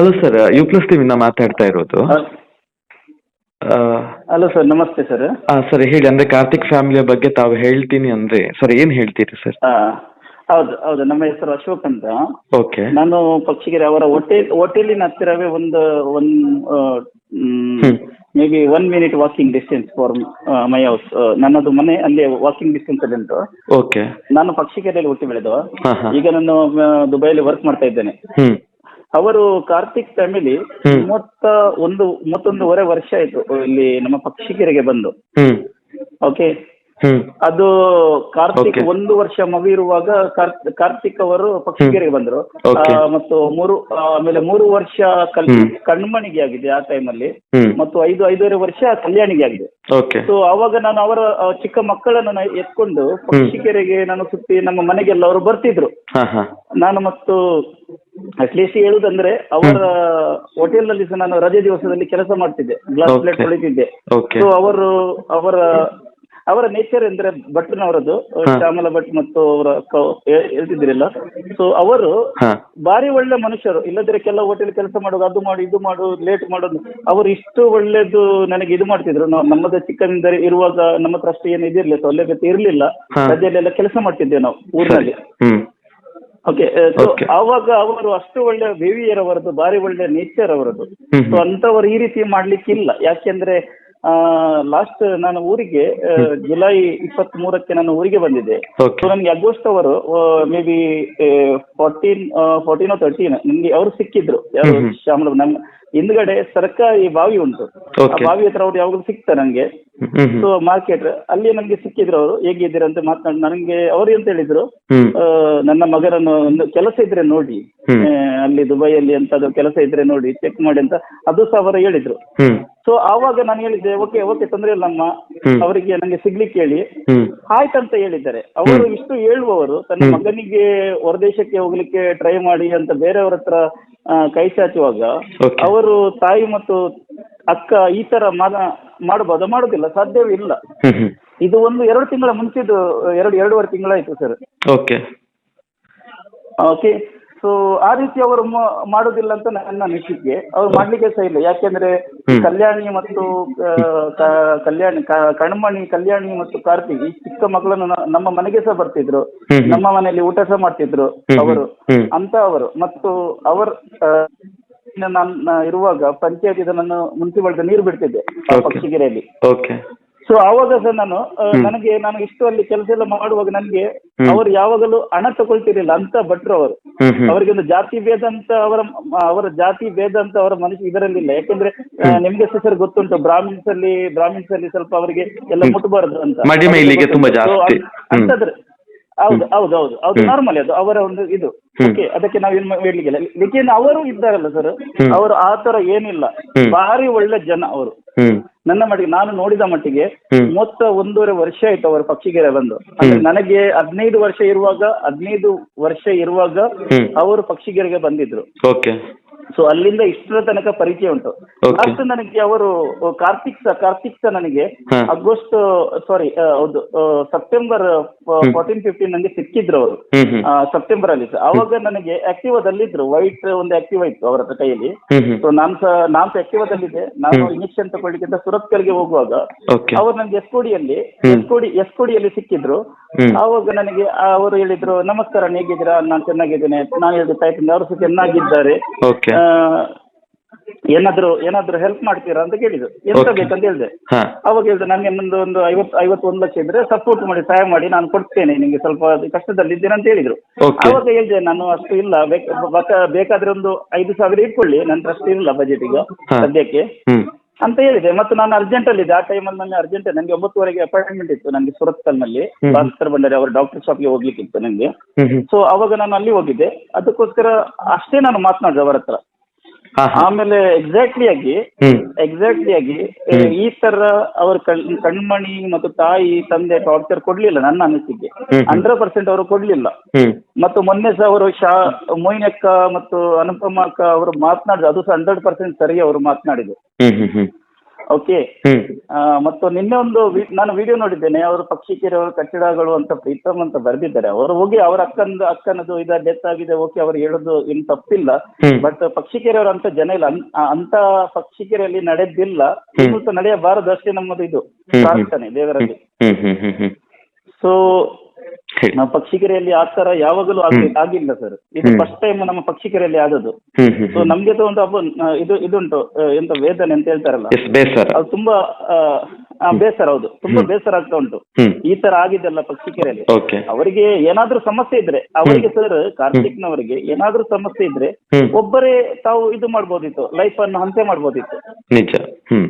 Hello sir U plus ಟಿವಿಂದ ಮಾತಾಡ್ತಾ ಇರೋದು. ಹಲೋ ಸರ್ ನಮಸ್ತೆ ಸರ್ ಸರ್ ಹೇಳಿ. ಅಂದ್ರೆ ಕಾರ್ತಿಕ್ ಫ್ಯಾಮಿಲಿಯ ಬಗ್ಗೆ ತಾವು ಹೇಳ್ತೀನಿ ಅಂದ್ರೆ ಸರ್ ಏನ್ ಹೇಳ್ತೀರಿ ಸರ್ ಹೌದು ಹೌದು. ನಮ್ಮ ಹೆಸರು ಅಶೋಕ್ ಅಂತ. ಓಕೆ. ನಾನು ಪಕ್ಷಿಗೆರೆ ಅವರ ಹೋಟೆಲ್ ಹೋಟೆಲಿನ ಹತ್ತಿರವೇ ಒಂದು one. May be one minute walking distance for my house ನನ್ನದು ಮನೆ ಅಲ್ಲಿ ವಾಕಿಂಗ್ ಡಿಸ್ಟೆನ್ಸ್ ಅಲ್ಲಿ ಉಂಟು. ಓಕೆ. ನಾನು ಪಕ್ಷಿಗೆರೆಯಲ್ಲಿ ಹುಟ್ಟಿ ಬೆಳೆದು ಈಗ ನಾನು ದುಬೈಲಿ ದುಬೈಯಲ್ಲಿ ವರ್ಕ್ ಮಾಡ್ತಾ ಇದ್ದೇನೆ. ಅವರು ಕಾರ್ತಿಕ್ ಫ್ಯಾಮಿಲಿ. ಮೂವತ್ತ ಒಂದು ಮೂವತ್ತೊಂದೂವರೆ ವರ್ಷ ಆಯ್ತು ಇಲ್ಲಿ ನಮ್ಮ ಪಕ್ಷಿಕೆರೆಗೆ ಬಂದು. ಓಕೆ ಅದು ಕಾರ್ತಿಕ್. ಒಂದು ವರ್ಷ ಮಗು ಇರುವಾಗ ಕಾರ್ತಿಕ್ ಅವರು ಪಕ್ಷಿಗೆರೆಗೆ ಬಂದ್ರು. ಮತ್ತು ಮೂರು ಆಮೇಲೆ ಮೂರು ವರ್ಷ ಕಣ್ಮಣಿಗೆ ಆಗಿದೆ ಆ ಟೈಮಲ್ಲಿ ಅಲ್ಲಿ. ಮತ್ತು ಐದು ಐದೂವರೆ ವರ್ಷ ಕಲ್ಯಾಣಿಗೆ ಆಗಿದೆ. ಸೊ ಅವಾಗ ನಾನು ಅವರ ಚಿಕ್ಕ ಮಕ್ಕಳನ್ನ ಎತ್ಕೊಂಡು ಪಕ್ಷಿಕೆರೆಗೆ ನಾನು ಸುತ್ತಿ ನಮ್ಮ ಮನೆಗೆಲ್ಲ ಅವರು ಬರ್ತಿದ್ರು. ನಾನು ಮತ್ತು ಅಟ್ಲೀಸ್ಟ್ ಹೇಳುದಂದ್ರೆ ಅವರ ಹೋಟೆಲ್ನಲ್ಲಿ ಸಹ ನಾನು ರಜೆ ದಿವಸದಲ್ಲಿ ಕೆಲಸ ಮಾಡ್ತಿದ್ದೆ. Glass Okay. ಪ್ಲೇಟ್ ಹೊಳಿತಿದ್ದೆ ಓಕೆ ಸೊ ಅವರು ಅವರ ಅವರ ನೇಚರ್ ಎಂದ್ರೆ ಭಟ್ನವರದ್ದು ಹಾ. ಶ್ಯಾಮಲ ಭಟ್ ಮತ್ತು ಅವರ ಕ- ಹೇ- ಹೇಳ್ತಿದ್ರಲ್ಲ ಸೊ ಅವರು ಭಾರಿ ಬಾರಿ ಒಳ್ಳೆ ಮನುಷ್ಯರು. ಇಲ್ಲದ್ರೆ ಕೆಲವು ಹೋಟೆಲ್ ಕೆಲಸ ಮಾಡೋದು ಅದು ಮಾಡು ಇದು ಮಾಡು ಲೇಟ್ ಮಾಡೋದು. ಅವರು ಇಷ್ಟು ಒಳ್ಳೇದು ನನಗೆ ಇದು ಮಾಡ್ತಿದ್ರು. ನಾವು ನಮ್ಮದು ಚಿಕ್ಕದಿಂದ ಇರುವಾಗ ನಮ್ಮ ಹತ್ರ ಅಷ್ಟು ಏನು ಇದಿರ್ಲಿಲ್ಲ ಸೌಲಭ್ಯತೆ ಇರ್ಲಿಲ್ಲ. ಹಾ. ರಜೆಯಲ್ಲೆಲ್ಲ ಕೆಲಸ ಮಾಡ್ತಿದ್ದೇವೆ ನಾವು ಊರಿನಲ್ಲಿ. ಹ್ಮ್. Okay Okay. ಆವಾಗ ಅವರು ಅಷ್ಟು ಒಳ್ಳೆ ಬಿಹೇವಿಯರ್ ಅವರದ್ದು ಬಾರಿ ಒಳ್ಳೆ ನೇಚರ್ ಅವರದ್ದು. ಹ್ಮ್ ಸೊ ಅಂತವರು ಈ ರೀತಿ ಮಾಡ್ಲಿಕ್ಕಿಲ್ಲ. ಯಾಕೆಂದ್ರೆ ಲಾಸ್ಟ್ ನಾನು ಊರಿಗೆ ಆ, ಜುಲೈ ಇಪ್ಪತ್ತ್ ಮೂರಕ್ಕೆ ನಾನು ಊರಿಗೆ ಬಂದಿದ್ದೆ. ಓಕೆ ಸೊ ನನಗೆ ಅಗೋಸ್ಟ್ ಅವರು may be fourteen fourteen thirteen ನಿಮ್ಗೆ ಅವರು ಸಿಕ್ಕಿದ್ರು. ಯಾರು. ಶ್ಯಾಮಲ ನಮ್ಮ ಹಿಂದ್ಗಡೆ ಸರ್ಕಾರಿ ಬಾವಿ ಉಂಟು. ಆ Okay. ಬಾವಿ ಹತ್ರ ಅವ್ರು ಯಾವಾಗಲೂ ಸಿಗ್ತಾರೆ ನಂಗೆ. ಹ್ಮ್ ಹ್ಮ್. ಸೊ ಮಾರ್ಕೆಟ್ ಅಲ್ಲಿ ನನಗೆ ಸಿಕ್ಕಿದ್ರು ಅವರು. ಹೇಗಿದ್ದೀರಾ ಅಂತ ಮಾತನಾಡಿ ನನಗೆ ಅವ್ರು ಎಂತ ಹೇಳಿದ್ರು ಹ್ಮ್. ಆ, ನನ್ನ ಮಗನನ್ನು ಒಂದು ಕೆಲಸ ಇದ್ರೆ ನೋಡಿ. ಅಲ್ಲಿ ದುಬೈ ಅಲ್ಲಿ ದುಬೈಯಲ್ಲಿ ಎಂತಾದ್ರು ಕೆಲಸ ಇದ್ರೆ ನೋಡಿ ಚೆಕ್ ಮಾಡಿ ಅಂತ ಅದು ಸಹ ಅವರು ಹೇಳಿದ್ರು. ಹ್ಮ್. ಸೊ ಆವಾಗ ನಾನು ಹೇಳಿದ್ದೆ ಓಕೆ ಓಕೆ ತೊಂದ್ರೆ ಇಲ್ಲಮ್ಮ ಹ್ಮ್. ಅವರಿಗೆ ನಂಗೆ ಸಿಗ್ಲಿಕ್ಕೆ ಹೇಳಿ. ಹ್ಮ್. ಆಯ್ತಂತ ಹೇಳಿದ್ದಾರೆ. ಅವರು ಇಷ್ಟು ಹೇಳುವವರು ತನ್ನ ಹ್ಮ್. ಮಗನಿಗೆ ಹೊರದೇಶಕ್ಕೆ ಹೋಗ್ಲಿಕ್ಕೆ ಟ್ರೈ ಮಾಡಿ ಅಂತ ಬೇರೆಯವ್ರ ಹತ್ರ ಕೈ ಚಾಚುವಾಗ ಅವರು ತಾಯಿ ಮತ್ತು ಅಕ್ಕ ಈ ತರ ಮನ ಮಾಡಬಹುದು ಮಾಡುದಿಲ್ಲ ಸಾಧ್ಯವೇ ಇಲ್ಲ. ಇದು ಒಂದು ಎರಡು ತಿಂಗಳ ಮುಂಚಿದ್ದು ಎರಡು ಎರಡೂವರೆ ತಿಂಗಳಾಯ್ತು ಸರ್. ಓಕೆ ಓಕೆ ಸೊ ಆ ರೀತಿ ಅವರು ಮಾಡುದಿಲ್ಲ ಅಂತ ನನ್ನ ಅನಿಸಿಕೆ. ಅವ್ರು ಮಾಡ್ಲಿಕ್ಕೆ ಸಹ ಇಲ್ಲ. ಯಾಕೆಂದ್ರೆ ಕಲ್ಯಾಣಿ ಮತ್ತು ಕಲ್ಯಾಣಿ ಕಣ್ಮಣಿ ಕಲ್ಯಾಣಿ ಮತ್ತು ಕಾರ್ತಿಕ್ ಈ ಚಿಕ್ಕ ಮಕ್ಕಳನ್ನು ನಮ್ಮ ಮನೆಗೆ ಸಹ ಬರ್ತಿದ್ರು. ನಮ್ಮ ಮನೆಯಲ್ಲಿ ಊಟ ಸಹ ಮಾಡ್ತಿದ್ರು ಅವರು. ಅಂತ ಅವರು. ಮತ್ತು ಅವರ ನಾನು ಇರುವಾಗ ಪಂಚಾಯತ್ ಇದನ್ನು ಮುನ್ಸಿಪಾಲಿಟಿ ನೀರು ಬಿಡ್ತಿದ್ದೆ. ಪಕ್ಷಿಗೆರೆಯಲ್ಲಿ. ಸೊ ಆವಾಗ ಸರ್ ನಾನು ಆ, ನನಗೆ ನಾನು ಇಷ್ಟು ಅಲ್ಲಿ ಕೆಲಸ ಎಲ್ಲ ಮಾಡುವಾಗ ನನಗೆ. ಅವರು ಯಾವಾಗಲೂ ಹಣ ತಗೊಳ್ತಿರ್ಲಿಲ್ಲ. ಅಂತ ಭಟ್ರು ಅವರು. ಹ್ಮ್ ಹ್ಮ್. ಅವರಿಗೆ ಒಂದು ಜಾತಿ ಭೇದ ಅಂತ ಅವರ ಅವರ ಜಾತಿ ಭೇದ ಅಂತ ಅವರ ಮನಸ್ಸು ಇದರಲ್ಲಿಲ್ಲ. ಯಾಕಂದ್ರೆ ಆ, ನಿಮ್ಗೆ ಸರ್ ಗೊತ್ತುಂಟು ಬ್ರಾಹ್ಮಿನ್ಸ್ ಅಲ್ಲಿ ಬ್ರಾಹ್ಮಿನ್ಸ್ ಅಲ್ಲಿ ಸ್ವಲ್ಪ ಅವರಿಗೆ ಎಲ್ಲ ಮುಟ್ಬಾರ್ದು ಮುಟ್ಟಬಾರದು ಅಂತ ತುಂಬಾ ಜಾಸ್ತಿ. ಅಂತಂದ್ರೆ ಹೌದು ಹೌದು ಹೌದು. ಅದು. ನಾರ್ಮಲ್ ಅದು ಅವರ ಒಂದು ಇದು. ಓಕೆ ಅದಕ್ಕೆ ನಾವೇನು ಹೇಳಲಿಕ್ಕಿಲ್ಲ ಲಿಖಿನ್ ಅವರು ಇದ್ದಾರಲ್ಲ ಸರ್ ಅವರು ಆ ತರ ಏನಿಲ್ಲ. ಭಾರಿ ಒಳ್ಳೆ ಜನ ಅವರು. ನನ್ನ ಮಟ್ಟಿಗೆ ನಾನು ನೋಡಿದ ಮಟ್ಟಿಗೆ ಮೊತ್ತ ಮೂವತ್ತ ಒಂದೂವರೆ ವರ್ಷ ಆಯ್ತು ಅವರು ಪಕ್ಷಿಗೆರೆ ಬಂದು. ಅಂದ್ರೆ ನನಗೆ ಹದಿನೈದು ವರ್ಷ ಇರುವಾಗ ಹದಿನೈದು ವರ್ಷ ಇರುವಾಗ ಅವರು ಪಕ್ಷಿಗೆರೆಗೆ ಬಂದಿದ್ರು. ಓಕೆ ಸೊ ಅಲ್ಲಿಂದ ಇಷ್ಟರ ತನಕ ಪರಿಚಯ ಉಂಟು. Okay. ಲಾಸ್ಟ್ ನನಗೆ ಅವರು ಕಾರ್ತಿಕ್ ಸರ್ ಕಾರ್ತಿಕ್ ಸರ್ ನನಗೆ ಹಾ. ಆಗಸ್ಟ್ ಸಾರಿ ಹೌದು ಆ, ಸೆಪ್ಟೆಂಬರ್ ಫೋರ್ಟೀನ್ ಫಿಫ್ಟೀನ್ ನನಗೆ ಸಿಕ್ಕಿದ್ರು ಅವರು. ಹ್ಮ್ ಹ್ಮ್. ಸೆಪ್ಟೆಂಬರ್ ಅಲ್ಲಿ ಅವಾಗ ನನಗೆ ಆಕ್ಟಿವಾದಲ್ಲಿದ್ರು ವೈಟ್ ಒಂದು ಆಕ್ಟಿವ್ ಇತ್ತು ಅವರ ಹತ್ರ ಕೈಯಲ್ಲಿ. ಹ್ಮ್ ಹ್ಮ್. ಸೊ ನಾನ್ ಸಹ ನಾನ್ ಸಹ ಆಕ್ಟಿವಾದಲ್ಲಿದ್ದೆ ನಾನು. ಇಂಜೆಕ್ಷನ್ ತಗೊಳ್ಳಿಕ್ಕಿಂತ ಸುರತ್ಕಲ್ಗೆ ಹೋಗುವಾಗ ಓಕೆ ಅವರು ನನಗೆ ಎಸ್ಕೋಡಿಯಲ್ಲಿ ಹ್ಮ್. ಎಸ್ಕೋಡಿ ಎಸ್ಕೋಡಿಯಲ್ಲಿ ಸಿಕ್ಕಿದ್ರು. ಅವಾಗ ಆವಾಗ ನನಗೆ ಅವರು ಹೇಳಿದ್ರು ನಮಸ್ಕಾರ ಹೇಗಿದ್ದೀರಾ? ನಾನು ಚೆನ್ನಾಗಿದ್ದೇನೆ. ನಾನು ಹೇಳಿದ ಟೈಪಿಂದ ಅವರು ಸಹ ಚೆನ್ನಾಗಿದ್ದಾರೆ. ಓಕೆ ಆ, ಏನಾದ್ರು ಏನಾದ್ರು ಹೆಲ್ಪ್ ಮಾಡ್ತೀರಾ ಅಂತ ಕೇಳಿದ್ರು ಎಂತ Okay. ಬೇಕಂತ ಹೇಳಿದೆ. ಹಾ. ಅವಾಗ ಹೇಳಿದೆ ನನಗೆ ಒಂದು ಒಂದು ಐವತ್ತು ಐವತ್ತೊಂದು ಲಕ್ಷ ಇದ್ರೆ ಸಪೋರ್ಟ್ ಮಾಡಿ ಸಹಾಯ ಮಾಡಿ ನಾನು ಕೊಡ್ತೇನೆ. ನಿಮಗೆ ಸ್ವಲ್ಪ ಕಷ್ಟದಲ್ಲಿದ್ದೇನೆ ಕಷ್ಟದಲ್ಲಿ ಇದ್ದೇನೆ ಅಂತ ಹೇಳಿದ್ರು. Okay. ಅವಾಗ ಹೇಳಿದೆ ನಾನು ಅಷ್ಟು ಇಲ್ಲ. ಬೇಕ- ಬಕ- ಬೇಕಾದ್ರೆ ಒಂದು ಐದು ಸಾವಿರ ಇಟ್ಕೊಳ್ಳಿ. ನನ್ನ ಅಷ್ಟು ಇಲ್ಲ ಬಜೆಟ್ ಈಗ ಹಾ. ಸದ್ಯಕ್ಕೆ. ಹ್ಮ್. ಅಂತ ಹೇಳಿದೆ. ಮತ್ತು ನಾನು ಅರ್ಜೆಂಟ್ ಅಲ್ಲಿ ಇದ್ದೆ. ಆ ಟೈಮಲ್ಲಿ ನನಗೆ ಅರ್ಜೆಂಟ್ ನನಗೆ ಒಂಬತ್ತುವರೆಗೆ ಅಪಾಯಿಂಟ್ಮೆಂಟ್ ಇತ್ತು ನನಗೆ ಸುರತ್ಕಲ್ನಲ್ಲಿ. ಹ್ಮ್. ಭಾಸ್ಕರ್ ಬಂಡಾರಿ ಅವರ ಡಾಕ್ಟರ್ ಶಾಪ್ಗೆ ಹೋಗ್ಲಿಕ್ಕಿತ್ತು ನನಗೆ ಹ್ಮ್ ಹ್ಮ್. ಸೊ ಅವಾಗ ನಾನು ಅಲ್ಲಿ ಹೋಗಿದ್ದೆ. ಅದಕ್ಕೋಸ್ಕರ ಅಷ್ಟೇ ನಾನು ಮಾತನಾಡಿದೆ ಅವರ ಹತ್ರ. ಹಾ ಹಾ. ಆಮೇಲೆ ಎಕ್ಸಾಕ್ಟ್ಲಿ ಆಗಿ ಹ್ಮ್. ಎಕ್ಸಾಕ್ಟ್ಲಿ ಆಗಿ ಏ, ಹ್ಮ್. ಈ ತರ ಅವ್ರ ಕಣ್ ಕಣ್ಮಣಿ ಮತ್ತು ತಾಯಿ ತಂದೆ ಟಾರ್ಚರ್ ಕೊಡ್ಲಿಲ್ಲ ನನ್ನ ಅನಿಸಿಕೆ. ಹ್ಮ್. ಹಂಡ್ರೆಡ್ ಪರ್ಸೆಂಟ್ ಅವರು ಕೊಡ್ಲಿಲ್ಲ. ಹ್ಮ್. ಮತ್ತು ಮೊನ್ನೆ ಸಹ ಅವರು ಶಾ ಮೊಯ್ನಕ್ಕ ಮತ್ತು ಅನುಪಮ ಅಕ್ಕ ಅವರು ಮಾತನಾಡಿದ್ರು. ಅದು ಸಹ ಹಂಡ್ರೆಡ್ ಪರ್ಸೆಂಟ್ ಸರಿ ಅವರು ಮಾತನಾಡಿದ್ರು. Hmm hmm hmm. Okay hmm. ಮತ್ತು ನಿನ್ನೆ ಒಂದು ವಿ- ನಾನು ವಿಡಿಯೋ ನೋಡಿದ್ದೇನೆ ಅವರು ಪಕ್ಷಿಕೆರೆ ಅವರ ಕಟ್ಟಡಗಳು ಅಂತ ಪ್ರೀತಮ್ ಅಂತ ಬರೆದಿದ್ದಾರೆ. ಅವರು ಹೋಗಿ ಅವರ ಅಕ್ಕಂದು ಅಕ್ಕನದು ಇದ ಡೆತ್ ಆಗಿದೆ ಓಕೆ ಅವ್ರು ಹೇಳೋದು ಏನು ತಪ್ಪಿಲ್ಲ. ಹ್ಮ್. ಬಟ್ ಪಕ್ಷಿಕೆರೆಯವರು ಅಂತ ಜನ ಇಲ್ಲ. ಅಂತ ಆ- ಅಂತ ಪಕ್ಷಿಕೆರೆಯಲ್ಲಿ ನಡೆದಿಲ್ಲ. ಇನ್ನು ಸಹ ನಡೆಯಬಾರದು ಅಷ್ಟೇ ನಮ್ಮದು ಇದು. ಹ್ಮ್. ಪ್ರಾರ್ಥನೆ ದೇವರಲ್ಲಿ. ಹ್ಮ್ ಹ್ಮ್ ಹ್ಮ್ ಹ್ಮ್ ಸೊ ನಾವು ಪಕ್ಷಿಕೆರೆಯಲ್ಲಿ ಆ ತರ ಯಾವಾಗಲೂ ಆಗ್ಲಿ- ಆಗಿಲ್ಲ ಸರ್ ಇದು ಹ್ಮ್. ಫಸ್ಟ್ ಟೈಮ್ ನಮ್ಮ ಪಕ್ಷಿಕೆರೆಯಲ್ಲಿ ಆದದ್ದು. ಹ್ಮ್ ಹ್ಮ್ ಸೊ ನಮ್ಗೆ ಸಹ ಒಂದು ಅಬ್ಬ ಆ, ಇದು ಇದುಂಟು ಆ, ಎಂತ ವೇದನೆ ಅಂತ ಹೇಳ್ತಾರಲ್ಲ. ಎಸ್ ಬೇಸರ. ಅದು ತುಂಬಾ ಆ, ಆ, ಬೇಸರ ಹೌದು. ತುಂಬಾ. ಬೇಸರ ಆಗ್ತಾ ಉಂಟು. ಹ್ಮ್. ಈ ತರ ಆಗಿದೆಲ್ಲ ಪಕ್ಷಿಕೆರೆಯಲ್ಲಿ. ಓಕೆ ಅವರಿಗೆ ಏನಾದ್ರೂ ಸಮಸ್ಯೆ ಇದ್ರೆ ಅವರಿಗೆ ಸರ್ ಕಾರ್ತಿಕ್ನವರಿಗೆ ಏನಾದ್ರೂ ಸಮಸ್ಯೆ ಇದ್ರೆ ಹ್ಮ್. ಒಬ್ಬರೇ ತಾವು ಇದು ಮಾಡ್ಬೋದಿತ್ತು ಲೈಫ್ ಅನ್ನು ಹಂತೆ ಮಾಡ್ಬೋದಿತ್ತು. ನಿಜ. ಹ್ಮ್.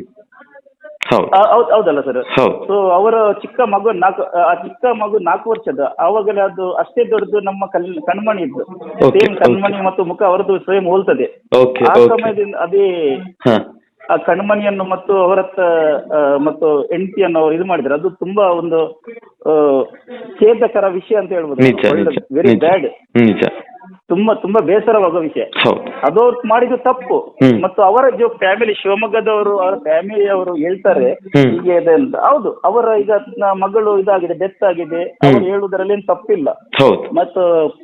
ಹೌದು. ಹೌದಲ್ಲ ಸರ್ ಹೌದು. ಸೊ ಅವರ ಚಿಕ್ಕ ಮಗು ನಾಲ್ಕು ಆ ಚಿಕ್ಕ ಮಗು ನಾಲ್ಕು ವರ್ಷದ ಆವಾಗಲೇ ಅದು ಅಷ್ಟೇ ದೊಡ್ಡದು ನಮ್ಮ ಕಲ್ ಕಣ್ಮಣಿ ಇದ್ದು. Okay, ಸೇಮ್ ಕಣ್ಮಣಿ ಮತ್ತು ಮುಖ ಅವರದ್ದು ಸೇಮ್ ಹೋಲ್ತದೆ. ಓಕೆ ಆ ಓಕೆ ಸಮಯದಿಂದ ಅದೇ ಹಾ. ಆ ಕಣ್ಮಣಿಯನ್ನು ಮತ್ತು ಅವರತ್ತ ಮತ್ತು ಹೆಂಡತಿಯನ್ನು ಅವರು ಇದು ಮಾಡಿದ್ರೆ. ಅದು ತುಂಬಾ ಒಂದು ಆ, ಖೇದಕರ ವಿಷಯ ಅಂತ ಹೇಳ್ಬೋದು. ನಿಜ ನಿಜ ವೆರಿ ನಿಜ. ಬ್ಯಾಡ್ ನಿಜ. ತುಂಬಾ ತುಂಬಾ ಬೇಸರವಾಗೋ ವಿಷಯ. ಹೌದು. ಅದು ಅವ್ರು ಮಾಡಿದ್ದು ತಪ್ಪು. ಹ್ಮ್. ಮತ್ತು ಅವರ ಜೊ ಫ್ಯಾಮಿಲಿ ಶಿವಮೊಗ್ಗದವರು ಅವರ ಫ್ಯಾಮಿಲಿ ಅವರು ಹೇಳ್ತಾರೆ ಹ್ಮ್. ಹೀಗೆ ಇದೆ ಅಂತ. ಹೌದು ಅವರ ಈಗ ನ- ಮಗಳು ಇದಾಗಿದೆ ಡೆತ್ ಆಗಿದೆ. ಅವರು ಹೇಳುವುದರಲ್ಲಿ ಏನು ತಪ್ಪಿಲ್ಲ. ಹೌದು. ಮತ್ತು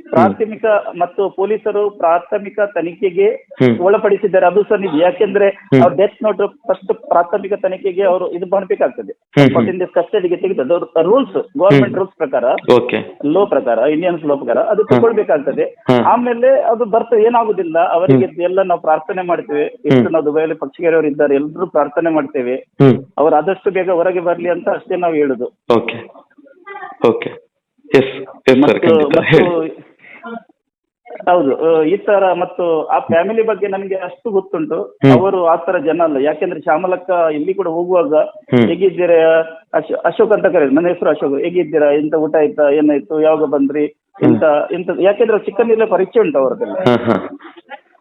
ಪ್ರಾಥಮಿಕ ಮತ್ತು ಪೊಲೀಸರು ಪ್ರಾಥಮಿಕ ತನಿಖೆಗೆ ಹ್ಮ್. ಒಳಪಡಿಸಿದ್ದಾರೆ. ಅದು ಸಹ ನಿಜ. ಯಾಕೆಂದ್ರೆ ಹ್ಮ್. ಅವ್ರ ಡೆತ್ ನೋಟ್ ಫಸ್ಟ್ ಪ್ರಾಥಮಿಕ ತನಿಖೆಗೆ ಅವರು ಇದು ಮಾಡಬೇಕಾಗ್ತದೆ ಹ್ಮ್, ಹ್ಮ್. ಕಸ್ಟಡಿಗೆ ತೆಗೆದದ್ದು ರೂಲ್ಸ್ ಗವರ್ಮೆಂಟ್ ರೂಲ್ಸ್ ಪ್ರಕಾರ ಓಕೆ ಲೋ ಪ್ರಕಾರ ಇಂಡಿಯನ್ಸ್ ಲೋ ಪ್ರಕಾರ ಅದು ತಗೊಳ್ಬೇಕಾಗ್ತದೆ. ಆಮೇಲೆ ಅದು ಬರ್ತದೆ ಏನಾಗುದಿಲ್ಲ. ಅವರಿಗೆ ಎಲ್ಲ ನಾವು ಪ್ರಾರ್ಥನೆ ಮಾಡ್ತೇವೆ. ಎಷ್ಟು ನಾವು ದುಬೈಯಲ್ಲಿ ಪಕ್ಷಿಗೆರೆಯವರು ಇದ್ದಾರೆ ಎಲ್ಲರೂ ಪ್ರಾರ್ಥನೆ ಮಾಡ್ತೇವೆ. ಅವ್ರು ಆದಷ್ಟು ಬೇಗ ಹೊರಗೆ ಬರ್ಲಿ ಅಂತ ಅಷ್ಟೇ ನಾವು ಹೇಳುದು. ಓಕೆ. ಓಕೆ. ಹೌದು ಈ ತರ ಮತ್ತು ಆ ಫ್ಯಾಮಿಲಿ ಬಗ್ಗೆ ನನಗೆ ಅಷ್ಟು ಗೊತ್ತುಂಟು. ಅವರು ಆ ತರ ಜನ ಅಲ್ಲ. ಯಾಕೆಂದ್ರೆ ಶ್ಯಾಮಲಕ್ಕ ಇಲ್ಲಿ ಕೂಡ ಹೋಗುವಾಗ. ಹೇಗಿದ್ದೀರಾ? ಅಶೋ- ಅಶೋಕ್ ಅಂತ ಕರೆಯೋದು ನನ್ನ ಹೆಸರು ಅಶೋಕ್. ಹೇಗಿದ್ದೀರಾ? ಎಂತ ಊಟ ಆಯ್ತಾ? ಏನಾಯ್ತು? ಯಾವಾಗ ಬಂದ್ರಿ? ಎಂತ ಇಂತ ಯಾಕೆಂದ್ರೆ ಚಿಕ್ಕಂದಿಲ್ಲ ಪರಿಚಯ ಉಂಟು ಅವರದೆಲ್ಲ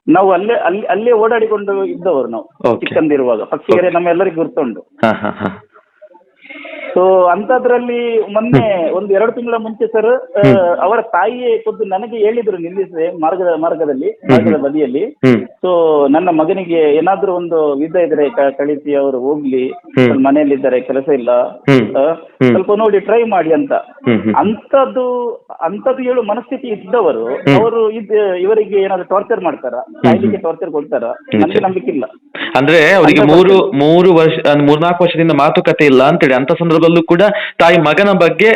ನಾವು ಅಲ್ಲೇ ಅಲ್ಲಿ ಅಲ್ಲೇ ಓಡಾಡಿಕೊಂಡು ಇದ್ದವರು ನಾವು Okay. ಚಿಕ್ಕಂದಿರುವಾಗ. ಪಕ್ಷಿಗೆರೆ ನಮ್ಮ ಎಲ್ಲರಿಗೂ ಗುರ್ತುಂಟು. ಹಾ ಹಾ ಹಾ. ಸೊ ಅಂತದ್ರಲ್ಲಿ ಮೊನ್ನೆ ಒಂದು ಎರಡು ತಿಂಗಳ ಮುಂಚೆ ಸರ್ ಅವರ ತಾಯಿಯೇ ಖುದ್ದು ನನಗೆ ಹೇಳಿದ್ರು ನಿಲ್ಲಿಸಿದೆ ಮಾರ್ಗದ ಮಾರ್ಗದಲ್ಲಿ ಮಾರ್ಗದ ಬದಿಯಲ್ಲಿ. ಸೊ ನನ್ನ ಮಗನಿಗೆ ಏನಾದ್ರೂ ಒಂದು ವಿಧ ಇದ್ರೆ ಕಳಿಸಿ ಅವರು ಹೋಗ್ಲಿ ಮನೆಯಲ್ಲಿ ಇದ್ದಾರೆ ಮನೆಯಲ್ಲಿದ್ದಾರೆ ಕೆಲಸ ಇಲ್ಲ. ಸ್ವಲ್ಪ ನೋಡಿ ಟ್ರೈ ಮಾಡಿ ಅಂತ. ಅಂತದ್ದು ಅಂತದ್ದು ಹೇಳು ಮನಸ್ಥಿತಿ ಇದ್ದವರು ಅವರು ಇದ್ ಇವರಿಗೆ ಏನಾದ್ರು ಟಾರ್ಚರ್ ಮಾಡ್ತಾರ? ತಾಯಿಗೆ ಟಾರ್ಚರ್ ಕೊಡ್ತಾರ? ನನಗೆ ನಂಬಿಕೆ ಇಲ್ಲ. ಅಂದ್ರೆ ಅವರಿಗೆ ಮೂರು ಮೂರು ವರ್ಷ ಮೂರ್ನಾಲ್ಕು ವರ್ಷದಿಂದ ಮಾತುಕತೆ ಇಲ್ಲ ಅಂತೇಳಿ ಅಂತ ಸಂದರ್ಭದಲ್ಲೂ ಕೂಡ ತಾಯಿ ಮಗನ ಬಗ್ಗೆ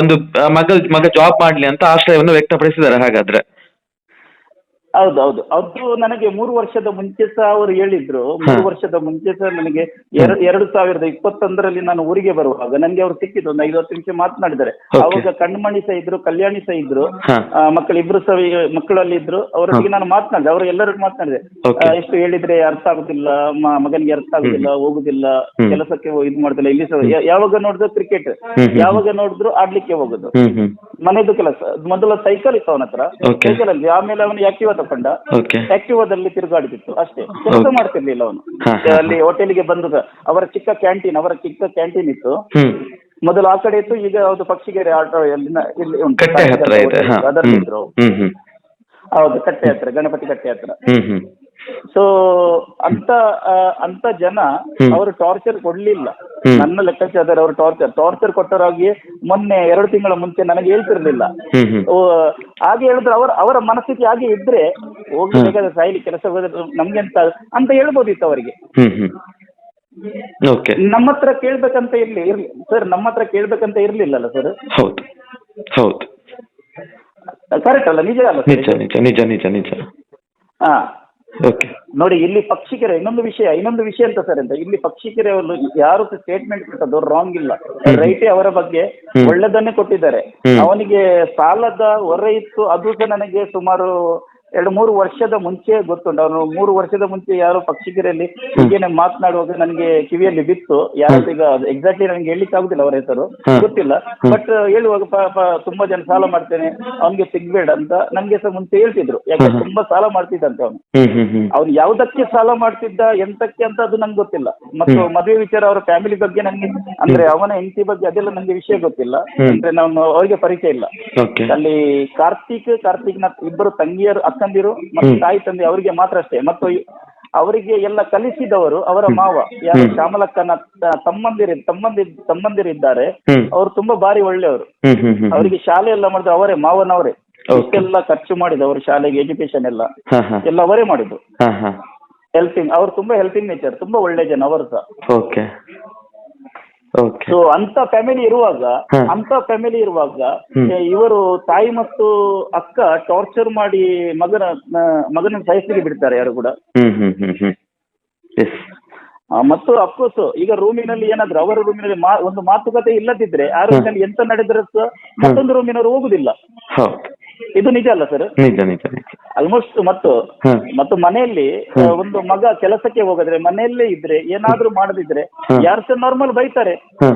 ಒಂದು ಮಗ ಮಗ ಜಾಬ್ ಮಾಡ್ಲಿ ಅಂತ ಆಶ್ರಯವನ್ನು ವ್ಯಕ್ತಪಡಿಸಿದ್ದಾರೆ ಹಾಗಾದ್ರೆ. ಹೌದು ಹೌದು. ಅದು ನನಗೆ ಮೂರು ವರ್ಷದ ಮುಂಚೆ ಸಹ ಅವರು ಹೇಳಿದ್ರು. ಮೂರು ವರ್ಷದ ಮುಂಚೆ ಸಹ ನನಗೆ ಎರಡು ಎರಡು ಸಾವಿರದ ಇಪ್ಪತ್ತೊಂದರಲ್ಲಿ ನಾನು ಊರಿಗೆ ಬರುವಾಗ ನನಗೆ ಅವರು ಸಿಕ್ಕಿದ್ರು ಒಂದು ಐವತ್ತು ನಿಮಿಷ ಮಾತನಾಡಿದ್ದಾರೆ. ಅವಾಗ ಕಣ್ಮಣಿ ಸಹ ಇದ್ರು ಕಲ್ಯಾಣಿ ಸಹ ಇದ್ರು. ಮಕ್ಕಳಿಬ್ರು ಸಹ ಮಕ್ಕಳಲ್ಲಿ ಇದ್ರು. ಅವರೊಟ್ಟಿಗೆ ನಾನು ಮಾತನಾಡಿದೆ. ಅವರು ಎಲ್ಲರೂ ಮಾತನಾಡಿದೆ. ಎಷ್ಟು ಹೇಳಿದ್ರೆ ಅರ್ಥ ಆಗುದಿಲ್ಲ ಮಗನಿಗೆ ಅರ್ಥ ಆಗುದಿಲ್ಲ ಹೋಗುದಿಲ್ಲ ಕೆಲಸಕ್ಕೆ ಇದು ಮಾಡುದಿಲ್ಲ. ಇಲ್ಲಿ ಸಹ ಯಾವಾಗ ನೋಡಿದ್ರು ಕ್ರಿಕೆಟ್ ಯಾವಾಗ ನೋಡಿದ್ರು ಆಡ್ಲಿಕ್ಕೆ ಹೋಗುದು. ಮನೆದು ಕೆಲಸ. ಮೊದಲ ಸೈಕಲ್ ಇತ್ತು ಅವನ ಹತ್ರ ಸೈಕಲ್ ಅಲ್ಲಿ ಆಮೇಲೆ ಅವನು ಆಕ್ಟಿವಾ ತಕೊಂಡ ಓಕೆ ಆಕ್ಟಿವಾದಲ್ಲಿ ತಿರುಗಾಡುತ್ತಿತ್ತು ಅಷ್ಟೇ. ಕೆಲಸ ಮಾಡ್ತಿರ್ಲಿಲ್ಲ ಅವನು. ಹಾ, ಹಾ, ಅಲ್ಲಿ ಹೋಟೆಲ್ಗೆ ಬಂದು ಅವರ ಚಿಕ್ಕ ಕ್ಯಾಂಟೀನ್ ಅವರ ಚಿಕ್ಕ ಕ್ಯಾಂಟೀನ್ ಇತ್ತು. ಹ್ಮ್. ಮೊದಲು ಆ ಕಡೆ ಇತ್ತು ಈಗ ಅದು ಪಕ್ಷಿಗೆರೆ ಆಟೋ ಇಲ್ಲಿ ಉಂಟು. ಕಟ್ಟೆ ಹತ್ರ ಇದೆ ಹಾ. ಅದರಲ್ಲಿ ಹ್ಮ್ ಇದ್ರು ಹ್ಮ್ ಹ್ಮ್. ಹೌದು ಕಟ್ಟೆ ಹತ್ರ ಗಣಪತಿ ಕಟ್ಟೆ ಹತ್ರ. ಹ್ಮ್ ಹ್ಮ್. ಸೊ ಅಂತ ಅಂತ ಜನ. ಅವರು ಟಾರ್ಚರ್ ಕೊಡ್ಲಿಲ್ಲ. ನನ್ನ ಲೆಕ್ಕಾಚಾರ ಅವರು ಟಾರ್ಚರ್ ಟಾರ್ಚರ್ ಕೊಟ್ಟರಾಗಿ ಮೊನ್ನೆ ಎರಡು ತಿಂಗಳ ಮುಂಚೆ ನನಗೆ ಹೇಳ್ತಿರ್ಲಿಲ್ಲ. ಹಾಗೆ ಹೇಳಿದ್ರೆ ಅವರ ಅವರ ಮನಸ್ಥಿತಿ ಹಾಗೆ ಇದ್ರೆ ಹೋಗ್ಬೇಕಾದ್ರೆ ಸಾಯಿಲಿ ಕೆಲಸ ಹೋದ್ರೆ ನಮ್ಗೆಂತ ಅಂತ ಹೇಳ್ಬೋದಿತ್ತು ಅವರಿಗೆ. ನಮ್ಮ ಹತ್ರ ಕೇಳ್ಬೇಕಂತ ಇರ್ಲಿ ಇರ್ಲಿ. ಸರ್ ನಮ್ಮ ಹತ್ರ ಕೇಳ್ಬೇಕಂತ ಇರ್ಲಿಲ್ಲಲ್ಲ ಸರ್ ಹೌದು. ಹೌದು. ಕರೆಕ್ಟ್ ಅಲ್ಲ ನಿಜ ಅಲ್ಲ ನಿಜ ನಿಜ ನಿಜ ನಿಜ ನಿಜ. ಹಾ. ಓಕೆ ನೋಡಿ ಇಲ್ಲಿ ಪಕ್ಷಿಕೆರೆ ಇನ್ನೊಂದು ವಿಷಯ ಇನ್ನೊಂದು ವಿಷಯ ಅಂತ ಸರ್ ಅಂತ. ಇಲ್ಲಿ ಪಕ್ಷಿಕೆರೆ ಅವರು ಯಾರು ಸ್ಟೇಟ್ಮೆಂಟ್ ಕೊಟ್ಟದ್ದು ರಾಂಗ್ ಇಲ್ಲ. ರೈಟೇ ಅವರ ಬಗ್ಗೆ. ಒಳ್ಳೆದನ್ನೇ ಕೊಟ್ಟಿದ್ದಾರೆ. ಅವನಿಗೆ ಸಾಲದ ಹೊರೆ ಇತ್ತು ಅದು ಸಹ ನನಗೆ ಸುಮಾರು ಎರಡು ಮೂರು ವರ್ಷದ ಮುಂಚೆ ಗೊತ್ತುಂಟು. ಅವನು ಮೂರು ವರ್ಷದ ಮುಂಚೆ ಯಾರೋ ಪಕ್ಷಿಗೆರೆಯಲ್ಲಿ ಹೀಗೇನೆ ಮಾತನಾಡುವಾಗ ನನಗೆ ಕಿವಿಯಲ್ಲಿ ಬಿತ್ತು. ಯಾರು ಈಗ ಎಕ್ಸಾಕ್ಟ್ಲಿ ನನಗೆ ಹೇಳಲಿಕ್ಕೆ ಆಗುದಿಲ್ಲ ಅವರ ಹೆಸರು. ಗೊತ್ತಿಲ್ಲ. ಬಟ್ ಹೇಳುವಾಗ ಪಾಪ ತುಂಬಾ ಜನ ಸಾಲ ಮಾಡ್ತೇನೆ. ಅವನಿಗೆ ಸಿಗ್ಬೇಡ ಅಂತ ನನ್ಗೆ ಸಹ ಮುಂಚೆ ಹೇಳ್ತಿದ್ರು. ಯಾಕೆ ಹಾ. ತುಂಬಾ ಸಾಲ ಮಾಡ್ತಿದ್ದಂತೆ ಅವನು. ಅವ್ನು ಯಾವ್ದಕ್ಕೆ ಸಾಲ ಮಾಡ್ತಿದ್ದ ಎಂತಕ್ಕೆ ಅಂತ ಅದು ನಂಗೆ ಗೊತ್ತಿಲ್ಲ. ಮತ್ತು. ಮದುವೆ ವಿಚಾರ ಅವರ ಫ್ಯಾಮಿಲಿ ಬಗ್ಗೆ ನನಗೆ ಅಂದ್ರೆ ಅವನ ಹೆಂಡತಿ ಬಗ್ಗೆ ಅದೆಲ್ಲ ನಂಗೆ ವಿಷಯ ಗೊತ್ತಿಲ್ಲ. ಅಂದ್ರೆ ನಾನು ಅವರಿಗೆ ಪರಿಚಯ ಇಲ್ಲ. ಅಲ್ಲಿ ಕಾರ್ತಿಕ್ ಕಾರ್ತಿಕ್ನ ಇಬ್ಬರು ತಂಗಿಯರು ಅಕ್ಕಂದಿರು ಮತ್ತು ತಾಯಿ ತಂದೆ ಅವರಿಗೆ ಮಾತ್ರ ಅಷ್ಟೇ. ಮತ್ತು ಅವರಿಗೆ ಎಲ್ಲ ಕಲಿಸಿದವರು ಅವರ ಮಾವ ಯಾರು? ಶ್ಯಾಮಲಕ್ಕನ ತಮ್ಮಂದಿರು ತಮ್ಮಂದಿರಿ ತಮ್ಮಂದಿ ತಮ್ಮಂದಿರಿದ್ದಾರೆ. ಅವರು ತುಂಬಾ ಬಾರಿ ಒಳ್ಳೆಯವರು. ಅವರಿಗೆ ಶಾಲೆ ಎಲ್ಲ ಮಾಡಿದ್ರು ಅವರೇ ಮಾವನವರೇ. ಎಲ್ಲ ಇಷ್ಟೆಲ್ಲ ಖರ್ಚು ಮಾಡಿದ್ರು ಅವರು ಶಾಲೆಗೆ ಎಜುಕೇಶನ್ ಎಲ್ಲ. ಎಲ್ಲ ಅವರೇ ಮಾಡಿದ್ರು. ಹೆಲ್ಪಿಂಗ್ ಅವರು ತುಂಬಾ ಹೆಲ್ಪಿಂಗ್ ನೇಚರ್ ತುಂಬಾ ಒಳ್ಳೆ ಜನ ಅವರು ಸಹ. ಸೊ ಅಂತ ಫ್ಯಾಮಿಲಿ ಇರುವಾಗ ಅಂತ ಫ್ಯಾಮಿಲಿ ಇರುವಾಗ ಇವರು ತಾಯಿ ಮತ್ತು ಅಕ್ಕ ಟಾರ್ಚರ್ ಮಾಡಿ ಮಗನ ಮಗನ ಸಾಯಿಸ್ಲಿಕ್ಕೆ ಬಿಡ್ತಾರೆ ಯಾರು ಕೂಡ. ಮತ್ತು ಅಫ್ಕೋರ್ಸ್ ಈಗ ರೂಮಿನಲ್ಲಿ ಏನಾದ್ರು ಅವರ ರೂಮಿನಲ್ಲಿ ಒಂದು ಮಾತುಕತೆ ಇಲ್ಲದಿದ್ರೆ ಆ ರೂಮಿನಲ್ಲಿ ಎಂತ ನಡೆದ್ರೆ ಮತ್ತೊಂದು ರೂಮಿನವರು ಹೋಗುದಿಲ್ಲ. ಇದು ನಿಜ ಅಲ್ಲ ಸರ್ ನಿಜ ನಿಜ ನಿಜ. ಆಲ್ಮೋಸ್ಟ್ ಮತ್ತು ಹ. ಮತ್ತು ಮನೆಯಲ್ಲಿ ಆ, ಒಂದು ಮಗ ಕೆಲಸಕ್ಕೆ ಹೋಗದ್ರೆ ಮನೆಯಲ್ಲೇ ಇದ್ರೆ ಏನಾದ್ರೂ ಮಾಡದಿದ್ರೆ. ಯಾರು ಸರ್ ನಾರ್ಮಲ್ ಬೈತಾರೆ. ಹಾ.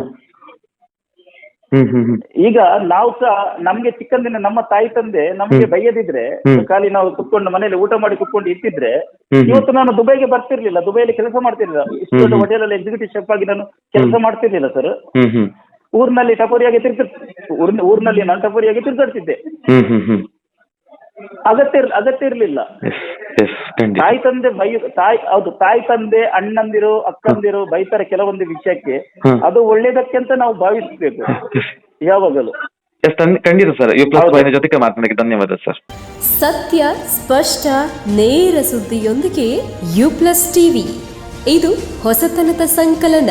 ಹ್ಮ್ ಹ್ಮ್ ಹ್ಮ್. ಈಗ ನಾವು ಸಹ ನಮ್ಗೆ ಚಿಕ್ಕಂದಿನ ನಮ್ಮ ತಾಯಿ ತಂದೆ ನಮ್ಗೆ ಬೈಯದಿದ್ರೆ ಹ್ಮ್. ಖಾಲಿ ನಾವು ಕುತ್ಕೊಂಡು ಮನೆಯಲ್ಲಿ ಊಟ ಮಾಡಿ ಕುತ್ಕೊಂಡು ಇರ್ತಿದ್ರೆ ಹ್ಮ್. ಇವತ್ತು ನಾನು ದುಬೈಗೆ ಬರ್ತಿರ್ಲಿಲ್ಲ ದುಬೈಯಲ್ಲಿ ಕೆಲಸ ಮಾಡ್ತಿರ್ಲಿಲ್ಲ. ಇಷ್ಟು ದೊಡ್ಡ ಹೋಟೆಲ್ ಅಲ್ಲಿ ಎಕ್ಸಿಕ್ಯೂಟಿವ್ ಶೆಫ್ ಆಗಿ ನಾನು ಕೆಲಸ ಮಾಡ್ತಿರ್ಲಿಲ್ಲ ಸರ್ ಹ್ಮ್ ಹ್ಮ್. ಊರಿನಲ್ಲಿ ಟಪೋರಿಯಾಗಿ ತಿರ್ಗ ಊರ್ನಲ್ಲಿ ನಾನು ಟಪೋರಿಯಾಗಿ ತಿರ್ಗಾಡ್ತಿದ್ದೆ. ಹ್ಮ್ ಹ್ಮ್ ಹ್ಮ್. ಅಗತ್ಯ ಇರ್- ಅಗತ್ಯ ಇರ್ಲಿಲ್ಲ. ಎಸ್ ಎಸ್ ಖಂಡಿತ. ತಾಯಿ ತಂದೆ ಬೈ ತಾಯಿ ಹೌದು ತಾಯಿ ತಂದೆ ಅಣ್ಣಂದಿರು ಅಕ್ಕಂದಿರು ಬೈತಾರೆ ಕೆಲವೊಂದು ವಿಷಯಕ್ಕೆ. ಹ್ಮ್. ಅದು ಒಳ್ಳೇದಕ್ಕೆ ಅಂತ ನಾವು ಭಾವಿಸ್ಬೇಕು. ಯಾವಾಗಲೂ. ಎಸ್ ಖಂಡಿತ ಸರ್. ಯು ಪ್ಲಸ್ ವೈನ ಜೊತೆಗೆ ಮಾತನಾಡಕ್ಕೆ ಧನ್ಯವಾದ ಸರ್. ಸತ್ಯ ಸ್ಪಷ್ಟ ನೇರ ಸುದ್ದಿಯೊಂದಿಗೆ ಯು ಪ್ಲಸ್ ಟಿವಿ. ಇದು ಹೊಸತನದ ಸಂಕಲನ.